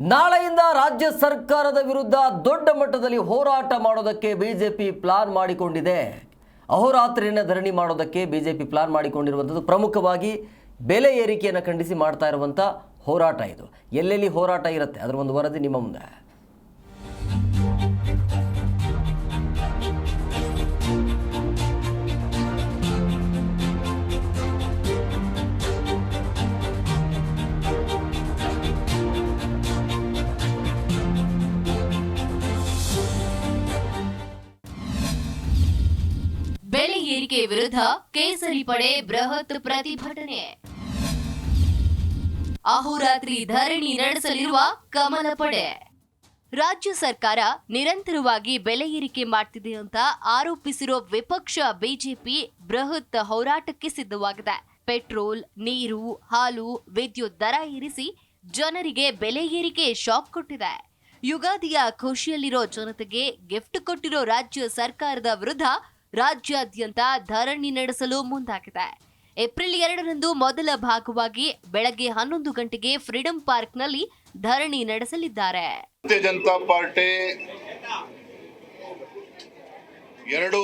ನಾಳೆಯಿಂದ ರಾಜ್ಯ ಸರ್ಕಾರದ ವಿರುದ್ಧ ದೊಡ್ಡ ಮಟ್ಟದಲ್ಲಿ ಹೋರಾಟ ಮಾಡೋದಕ್ಕೆ ಬಿಜೆಪಿ ಪ್ಲಾನ್ ಮಾಡಿಕೊಂಡಿದೆ. ಅಹೋರಾತ್ರಿಯನ್ನು ಧರಣಿ ಮಾಡೋದಕ್ಕೆ ಬಿಜೆಪಿ ಪ್ಲಾನ್ ಮಾಡಿಕೊಂಡಿರುವಂಥದ್ದು ಪ್ರಮುಖವಾಗಿ ಬೆಲೆ ಏರಿಕೆಯನ್ನು ಖಂಡಿಸಿ ಮಾಡ್ತಾ ಇರುವಂಥ ಹೋರಾಟ ಇದು. ಎಲ್ಲೆಲ್ಲಿ ಹೋರಾಟ ಇರುತ್ತೆ? ಅದರ ಒಂದು ವರದಿ ನಿಮ್ಮ ಮುಂದೆ. ಏರಿಕೆ ವಿರುದ್ಧ ಕೇಸರಿ ಪಡೆ ಬೃಹತ್ ಪ್ರತಿಭಟನೆ. ಅಹೋರಾತ್ರಿ ಧರಣಿ ನಡೆಸಲಿರುವ ಕಮಲ ಪಡೆ. ರಾಜ್ಯ ಸರ್ಕಾರ ನಿರಂತರವಾಗಿ ಬೆಲೆ ಏರಿಕೆ ಮಾಡ್ತಿದೆ ಅಂತ ಆರೋಪಿಸಿರೋ ವಿಪಕ್ಷ ಬಿಜೆಪಿ ಬೃಹತ್ ಹೋರಾಟಕ್ಕೆ ಸಿದ್ಧವಾಗಿದೆ. ಪೆಟ್ರೋಲ್, ನೀರು, ಹಾಲು, ವಿದ್ಯುತ್ ದರ ಏರಿಸಿ ಜನರಿಗೆ ಬೆಲೆ ಏರಿಕೆ ಶಾಕ್ ಕೊಟ್ಟಿದೆ. ಯುಗಾದಿಯ ಖುಷಿಯಲ್ಲಿರೋ ಜನತೆಗೆ ಗಿಫ್ಟ್ ಕೊಟ್ಟಿರೋ ರಾಜ್ಯ ಸರ್ಕಾರದ ವಿರುದ್ಧ ರಾಜ್ಯಾದ್ಯಂತ ಧರಣಿ ನಡೆಸಲು ಮುಂದಾಗಿದೆ. ಏಪ್ರಿಲ್ ಎರಡರಂದು ಮೊದಲ ಭಾಗವಾಗಿ ಬೆಳಗ್ಗೆ ಹನ್ನೊಂದು ಗಂಟೆಗೆ ಫ್ರೀಡಂ ಪಾರ್ಕ್ನಲ್ಲಿ ಧರಣಿ ನಡೆಸಲಿದ್ದಾರೆ. ಭಾರತೀಯ ಜನತಾ ಪಾರ್ಟಿ ಎರಡು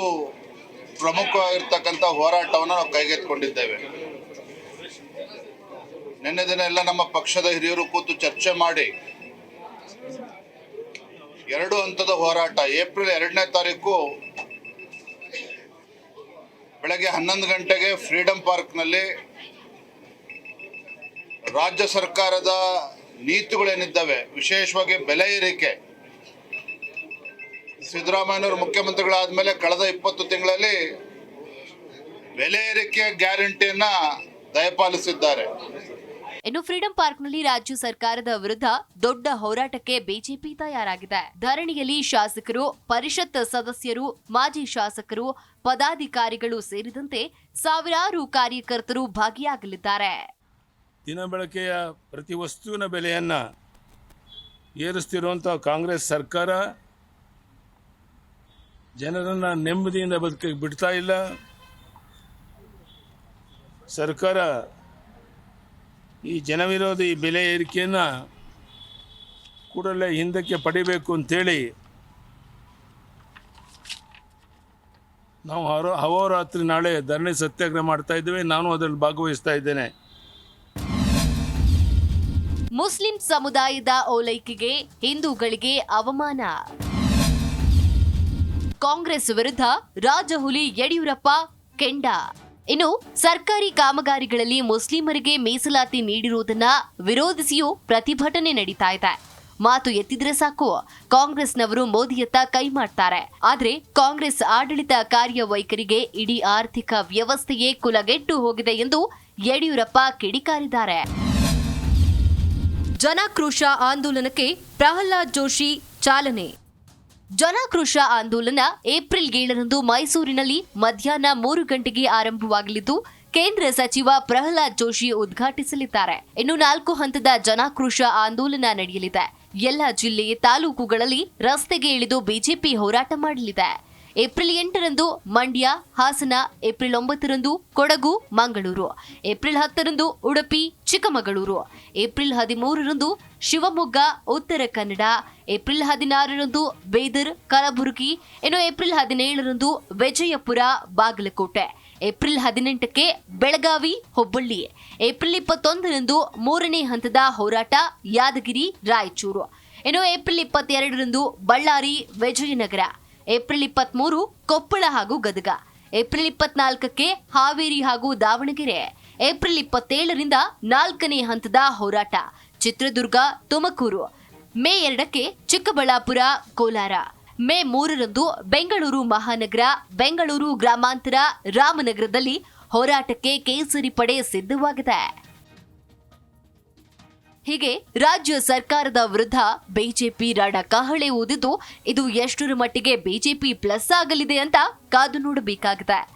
ಪ್ರಮುಖವಾಗಿರ್ತಕ್ಕಂಥ ಹೋರಾಟವನ್ನು ನಾವು ಕೈಗೆತ್ತಿಕೊಂಡಿದ್ದೇವೆ. ನಿನ್ನೆ ದಿನ ಎಲ್ಲ ನಮ್ಮ ಪಕ್ಷದ ಹಿರಿಯರು ಕೂತು ಚರ್ಚೆ ಮಾಡಿ ಎರಡು ಹಂತದ ಹೋರಾಟ. ಏಪ್ರಿಲ್ ಎರಡನೇ ತಾರೀಕು ಬೆಳಗ್ಗೆ ಹನ್ನೊಂದು ಗಂಟೆಗೆ ಫ್ರೀಡಂ ಪಾರ್ಕ್ನಲ್ಲಿ ರಾಜ್ಯ ಸರ್ಕಾರದ ನೀತಿಗಳೇನಿದ್ದಾವೆ, ವಿಶೇಷವಾಗಿ ಬೆಲೆ ಏರಿಕೆ. ಸಿದ್ದರಾಮಯ್ಯನವರು ಮುಖ್ಯಮಂತ್ರಿಗಳಾದ್ಮೇಲೆ ಕಳೆದ ಇಪ್ಪತ್ತು ತಿಂಗಳಲ್ಲಿ ಬೆಲೆ ಏರಿಕೆ ಗ್ಯಾರಂಟಿಯನ್ನ ದಯಪಾಲಿಸಿದ್ದಾರೆ. ಇನ್ನು ಫ್ರೀಡಂ ಪಾರ್ಕ್ನಲ್ಲಿ ರಾಜ್ಯ ಸರ್ಕಾರದ ವಿರುದ್ಧ ದೊಡ್ಡ ಹೋರಾಟಕ್ಕೆ ಬಿಜೆಪಿ ತಯಾರಾಗಿದೆ. ಧರಣಿಯಲ್ಲಿ ಶಾಸಕರು, ಪರಿಷತ್ ಸದಸ್ಯರು, ಮಾಜಿ ಶಾಸಕರು, ಪದಾಧಿಕಾರಿಗಳು ಸೇರಿದಂತೆ ಸಾವಿರಾರು ಕಾರ್ಯಕರ್ತರು ಭಾಗಿಯಾಗಲಿದ್ದಾರೆ. ದಿನ ಬಳಕೆಯ ಪ್ರತಿ ವಸ್ತುವಿನ ಬೆಲೆಯನ್ನ ಏರಿಸ್ತಿರುವಂಥ ಕಾಂಗ್ರೆಸ್ ಸರ್ಕಾರ ಜನರನ್ನ ನೆಮ್ಮದಿಯಿಂದ ಬದುಕಿ ಬಿಡ್ತಾ ಇಲ್ಲ. ಸರ್ಕಾರ ಈ ಜನವಿರೋಧಿ ಬೆಲೆ ಏರಿಕೆಯನ್ನು ಕೂಡಲೇ ಹಿಂದಕ್ಕೆ ಪಡಿಬೇಕು ಅಂತೇಳಿ ನಾವು ಹರೋ ಹವೋರಾತ್ರಿ ನಾಳೆ ಧರಣಿ ಸತ್ಯಾಗ್ರಹ ಮಾಡ್ತಾ ಇದ್ದೇವೆ. ನಾನು ಅದರಲ್ಲಿ ಭಾಗವಹಿಸ್ತಾ ಇದ್ದೇನೆ. ಮುಸ್ಲಿಂ ಸಮುದಾಯದ ಓಲೈಕೆಗೆ ಹಿಂದೂಗಳಿಗೆ ಅವಮಾನ. ಕಾಂಗ್ರೆಸ್ ವಿರುದ್ಧ ರಾಜಹುಲಿ ಯಡಿಯೂರಪ್ಪ ಕೆಂಡ. ಇನ್ನು ಸರ್ಕಾರಿ ಕಾಮಗಾರಿಗಳಲ್ಲಿ ಮುಸ್ಲಿಮರಿಗೆ ಮೀಸಲಾತಿ ನೀಡಿರುವುದನ್ನ ವಿರೋಧಿಸಿಯೂ ಪ್ರತಿಭಟನೆ ನಡೀತಾ ಇದೆ. ಮಾತು ಎತ್ತಿದ್ರೆ ಸಾಕು, ಕಾಂಗ್ರೆಸ್ನವರು ಮೋದಿಯತ್ತ ಕೈ ಮಾಡ್ತಾರೆ. ಆದ್ರೆ ಕಾಂಗ್ರೆಸ್ ಆಡಳಿತ ಕಾರ್ಯವೈಖರಿಗೆ ಇಡೀ ಆರ್ಥಿಕ ವ್ಯವಸ್ಥೆಯೇ ಕುಲಗೆಟ್ಟು ಹೋಗಿದೆ ಎಂದು ಯಡಿಯೂರಪ್ಪ ಕಿಡಿಕಾರಿದ್ದಾರೆ. ಜನಾಕ್ರೋಶ ಆಂದೋಲನಕ್ಕೆ ಪ್ರಹ್ಲಾದ್ ಜೋಶಿ ಚಾಲನೆ. ಜನಾಕ್ರೋಶ ಆಂದೋಲನ ಏಪ್ರಿಲ್ ಏಳರಂದು ಮೈಸೂರಿನಲ್ಲಿ ಮಧ್ಯಾಹ್ನ ಮೂರು ಗಂಟೆಗೆ ಆರಂಭವಾಗಲಿದ್ದು, ಕೇಂದ್ರ ಸಚಿವ ಪ್ರಹ್ಲಾದ್ ಜೋಶಿ ಉದ್ಘಾಟಿಸಲಿದ್ದಾರೆ. ಇನ್ನು ನಾಲ್ಕು ಹಂತದ ಜನಾಕ್ರೋಶ ಆಂದೋಲನ ನಡೆಯಲಿದೆ. ಎಲ್ಲ ಜಿಲ್ಲೆ, ತಾಲೂಕುಗಳಲ್ಲಿ ರಸ್ತೆಗೆ ಇಳಿದು ಬಿಜೆಪಿ ಹೋರಾಟ ಮಾಡಲಿದೆ. ಏಪ್ರಿಲ್ ಎಂಟರಂದು ಮಂಡ್ಯ, ಹಾಸನ, ಏಪ್ರಿಲ್ ಒಂಬತ್ತರಂದು ಕೊಡಗು, ಮಂಗಳೂರು. ಏಪ್ರಿಲ್ ಹತ್ತರಂದು ಉಡುಪಿ ಚಿಕ್ಕಮಗಳೂರು. ಏಪ್ರಿಲ್ ಹದಿಮೂರರಂದು ಶಿವಮೊಗ್ಗ, ಉತ್ತರ ಕನ್ನಡ, ಏಪ್ರಿಲ್ ಹದಿನಾರರಂದು ಬೀದರ್, ಕಲಬುರಗಿ, ಇನ್ನು ಏಪ್ರಿಲ್ ಹದಿನೇಳರಂದು ವಿಜಯಪುರ, ಬಾಗಲಕೋಟೆ. ಏಪ್ರಿಲ್ ಹದಿನೆಂಟಕ್ಕೆ ಬೆಳಗಾವಿ, ಹುಬ್ಬಳ್ಳಿ. ಏಪ್ರಿಲ್ ಇಪ್ಪತ್ತೊಂದರಂದು ಮೂರನೇ ಹಂತದ ಹೋರಾಟ ಯಾದಗಿರಿ, ರಾಯಚೂರು. ಇನ್ನು ಏಪ್ರಿಲ್ ಇಪ್ಪತ್ತೆರಡರಂದು ಬಳ್ಳಾರಿ, ವಿಜಯನಗರ. ಏಪ್ರಿಲ್ ಇಪ್ಪತ್ಮೂರು ಕೊಪ್ಪಳ ಹಾಗೂ ಗದಗ. ಏಪ್ರಿಲ್ ಇಪ್ಪತ್ನಾಲ್ಕಕ್ಕೆ ಹಾವೇರಿ ಹಾಗೂ ದಾವಣಗೆರೆ. ಏಪ್ರಿಲ್ ಇಪ್ಪತ್ತೇಳರಿಂದ ನಾಲ್ಕನೇ ಹಂತದ ಹೋರಾಟ. ಚಿತ್ರದುರ್ಗ, ತುಮಕೂರು. ಮೇ ಎರಡಕ್ಕೆ ಚಿಕ್ಕಬಳ್ಳಾಪುರ, ಕೋಲಾರ. ಮೇ ಮೂರರಂದು ಬೆಂಗಳೂರು ಮಹಾನಗರ, ಬೆಂಗಳೂರು ಗ್ರಾಮಾಂತರ, ರಾಮನಗರದಲ್ಲಿ ಹೋರಾಟಕ್ಕೆ ಕೇಸರಿ ಪಡೆ ಸಿದ್ಧವಾಗಿದೆ. ಹೀಗೆ ರಾಜ್ಯ ಸರ್ಕಾರದ ವಿರುದ್ಧ ಬಿಜೆಪಿ ರಣ ಕಹಳೆ ಊದಿದ್ದು, ಇದು ಎಷ್ಟರ ಮಟ್ಟಿಗೆ ಬಿಜೆಪಿ ಪ್ಲಸ್ ಆಗಲಿದೆ ಅಂತ ಕಾದು ನೋಡಬೇಕಾಗಿದೆ.